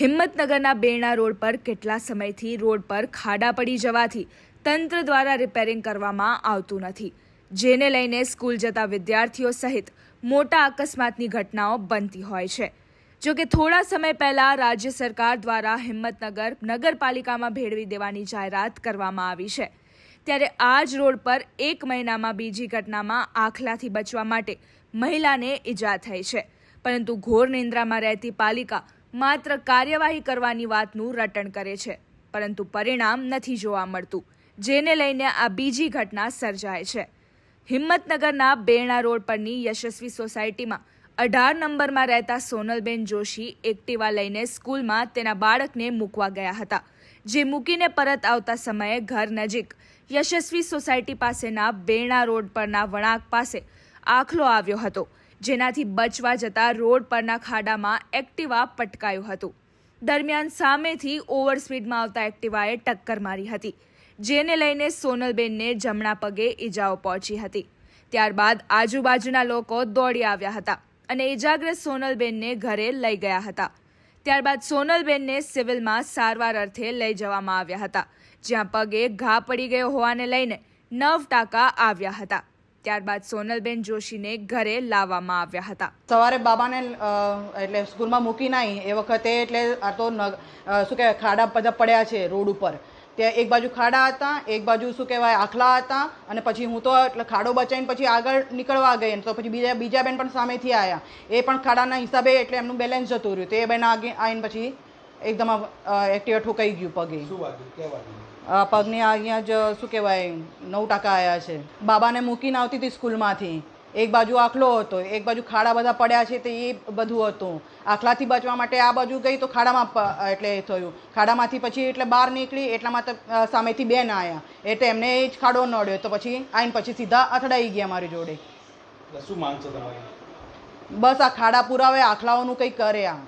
હિંમતનગરના બેણા road પર કેટલા સમયથી રોડ પર ખાડા પડી જવાથી તંત્ર દ્વારા રિપેરિંગ કરવામાં આવતું નથી. જેને લઈને સ્કૂલ જતા વિદ્યાર્થીઓ સહિત મોટા અકસ્માતની ઘટનાઓ બનતી હોય છે. જો કે થોડા સમય પહેલા રાજ્ય સરકાર દ્વારા હિંમતનગર નગરપાલિકામાં ભેળવી દેવાની જાહેરાત કરવામાં આવી છે. ત્યારે આ જ રોડ પર એક મહિનામાં બીજી ઘટનામાં આખલાથી બચવા માટે મહિલાને ઈજા થઈ છે. પરંતુ ઘોર નિંદ્રામાં રહેતી પાલિકા માત્ર કાર્યવાહી કરવાની વાતનું રટણ કરે છે, પરંતુ પરિણામ નથી જોવા મળતું, જેને લઈને આ બીજી ઘટના સર્જાય છે. હિંમતનગરના બેણા રોડ પરની યશસ્વી સોસાયટીમાં અઢાર નંબરમાં રહેતા સોનલબેન જોશી એક્ટિવા લઈને સ્કૂલમાં તેના બાળકને મૂકવા ગયા હતા, જે મૂકીને પરત આવતા સમયે ઘર નજીક યશસ્વી સોસાયટી પાસેના બેરણા રોડ પરના વળાંક પાસે આખલો આવ્યો હતો જેનાથી બચવા જતા રોડ પરના ખાડામાં એક્ટિવા પટકાયું હતું. દરમિયાન સામેથી ઓવર સ્પીડમાં આવતા એક્ટિવાએ ટક્કર મારી હતી, જેને લઈને સોનલબેનને જમણા પગે ઈજાઓ પહોંચી હતી. ત્યારબાદ આજુબાજુના લોકો દોડી આવ્યા હતા અને ઈજાગ્રસ્ત સોનલબેનને ઘરે લઈ ગયા હતા. ત્યારબાદ સોનલબેનને સિવિલમાં સારવાર અર્થે લઈ જવામાં આવ્યા હતા, જ્યાં પગે ઘા પડી ગયો હોવાને લઈને નવ ટાંકા આવ્યા હતા. ત્યારબાદ સોનલબેન જોશીને ઘરે લાવવામાં આવ્યા હતા. સવારે બાબાને એટલે સ્કૂલમાં મૂકી નાઈ એ વખતે એટલે આ તો શું કહેવાય ખાડા બધા પડ્યા છે રોડ ઉપર. ત્યાં એક બાજુ ખાડા હતા એક બાજુ શું કહેવાય આખલા હતા અને પછી હું તો એટલે ખાડો બચાવીને પછી આગળ નીકળવા ગઈ તો પછી બીજા બીજા બેન પણ સામેથી આવ્યા એ પણ ખાડાના હિસાબે એટલે એમનું બેલેન્સ જતું રહ્યું. તો એ બેન આગે આવીને પછી એકદમ એક્ટિવા ઠોકાઈ ગયું પગે. શું વાગ્યું પગની અહીંયા જ શું કહેવાય નવ ટકા આવ્યા છે. બાબાને મૂકીને આવતી હતી સ્કૂલમાંથી. એક બાજુ આખલો હતો એક બાજુ ખાડા બધા પડ્યા છે તે એ બધું હતું. આખલાથી બચવા માટે આ બાજુ ગઈ તો ખાડામાં એટલે એ થયું. ખાડામાંથી પછી એટલે બહાર નીકળી એટલામાં માટે સામેથી બેન આવ્યા એટલે એમને એ જ ખાડો નડ્યો. તો પછી આઈને પછી સીધા અથડાઈ ગયા મારી જોડે. શું માંગ છે તમારી? બસ આ ખાડા પુરાવે આખલાઓનું કંઈ કરે આ.